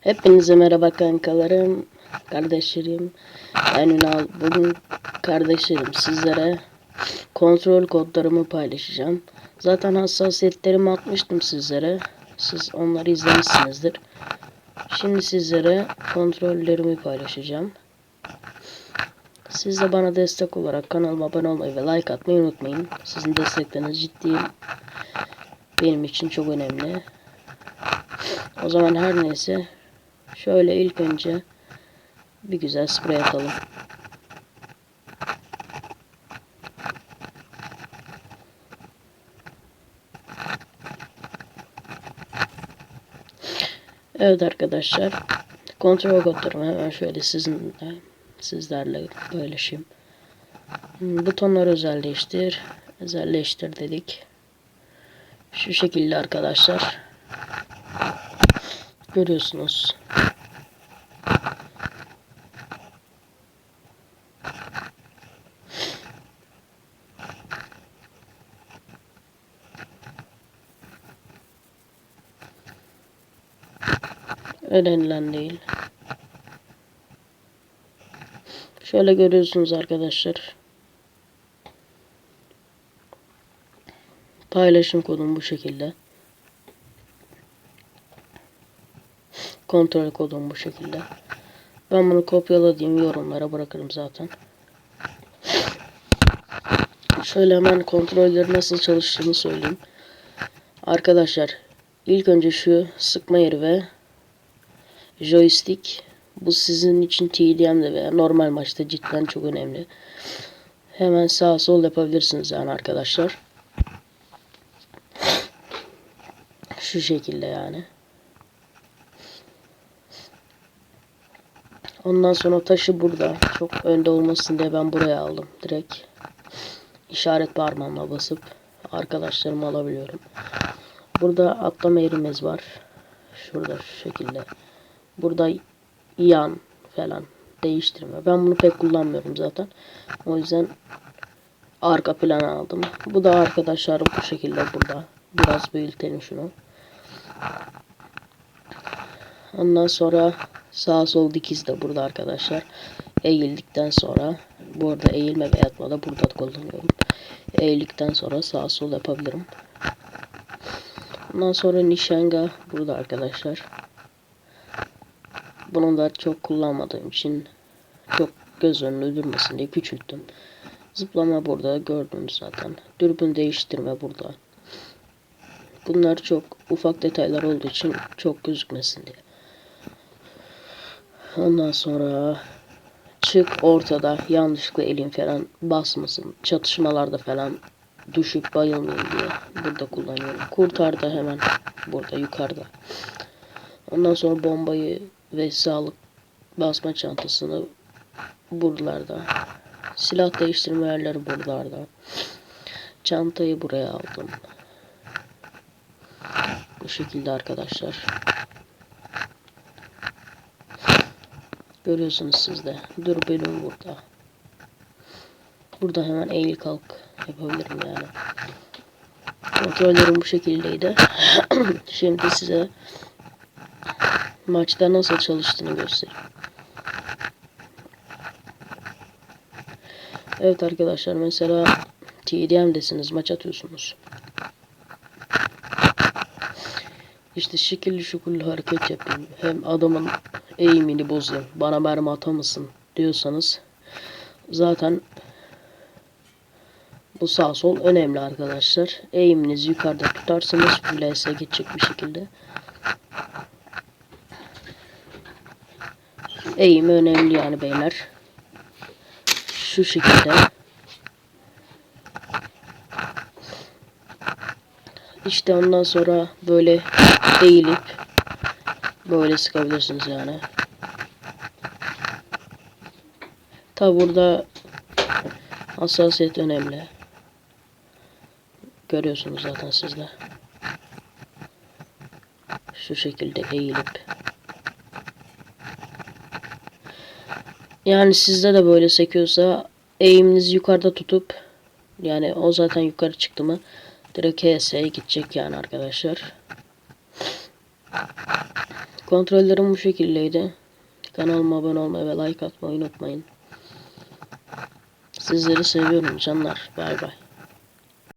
Hepinize merhaba kankalarım, kardeşlerim. Ben Ünal. Bugün kardeşlerim sizlere kontrol kodlarımı paylaşacağım. Zaten hassasiyetlerimi atmıştım sizlere. Siz onları izlemişsinizdir. Şimdi sizlere kontrollerimi paylaşacağım. Siz de bana destek olarak kanalıma abone olmayı ve like atmayı unutmayın. Sizin destekleriniz ciddi benim için çok önemli. O zaman her neyse şöyle ilk önce bir güzel sprey atalım. Evet arkadaşlar kontrol kodlarımı hemen şöyle sizinle sizlerle paylaşayım. Hmm, Butonları özelleştir. Özelleştir dedik. Şu şekilde arkadaşlar. Görüyorsunuz. Öğrenilen değil. Şöyle görüyorsunuz arkadaşlar. Paylaşım kodum bu şekilde. Kontrol kodum bu şekilde. Ben bunu kopyaladığım yorumlara bırakırım zaten. Şöyle hemen kontrolleri nasıl çalıştığını söyleyeyim. Arkadaşlar ilk önce şu sıkma yeri ve joystick bu sizin için TDM'de veya normal maçta cidden çok önemli. Hemen sağ sol yapabilirsiniz yani arkadaşlar. Şu şekilde yani. Ondan sonra taşı burada. Çok önde olmasın diye ben buraya aldım. Direkt işaret parmağımla basıp arkadaşlarımı alabiliyorum. Burada atlama yerimiz var. Şurada şu şekilde. Burada yan falan değiştirme. Ben bunu pek kullanmıyorum zaten. O yüzden arka plan aldım. Bu da arkadaşlar bu şekilde burada. Biraz büyütelim şunu. Ondan sonra sağ sol dikiz de burada arkadaşlar. Eğildikten sonra bu arada eğilme ve yatma da burada kullanıyorum. Eğildikten sonra sağ sol yapabilirim. Ondan sonra nişanga burada arkadaşlar. Bunu da çok kullanmadığım için çok göz önüne durmasın diye küçülttüm. Zıplama burada gördünüz zaten. Dürbün değiştirme burada. Bunlar çok ufak detaylar olduğu için çok gözükmesin diye. Ondan sonra çık ortada yanlışlıkla elin falan basmasın. Çatışmalarda falan düşüp bayılmayın diye burada kullanıyorum. Kurtar da hemen burada yukarıda. Ondan sonra bombayı ve sağlık basma çantasını buralarda. Silah değiştirme yerleri buralarda. Çantayı buraya aldım. Bu şekilde arkadaşlar. Görüyorsunuz siz de. Dur bölüm burada. Burada hemen eğil kalk yapabilirim yani. Kontrollerim bu şekildeydi. Şimdi size maçta nasıl çalıştığını göstereyim. Evet arkadaşlar mesela TDM'desiniz maç atıyorsunuz. İşte şekilli şukullu hareket yapayım. Hem adamın eğimini bozayım. Bana mermi atamasın diyorsanız zaten bu sağ sol önemli arkadaşlar. Eğiminizi yukarıda tutarsanız flash'e geçecek bir şekilde. Eğim önemli yani beyler. Şu şekilde. İşte ondan sonra böyle eğilip böyle sıkabilirsiniz yani. Tabi burada hassasiyet önemli. Görüyorsunuz zaten sizde. Şu şekilde eğilip. Yani sizde de böyle sekiyorsa eğiminizi yukarıda tutup yani o zaten yukarı çıktı mı direkt HS'ye gidecek yani arkadaşlar. Kontrollerim bu şekildeydi. Kanalıma abone olmayı ve like atmayı unutmayın. Sizleri seviyorum canlar. Bay bay.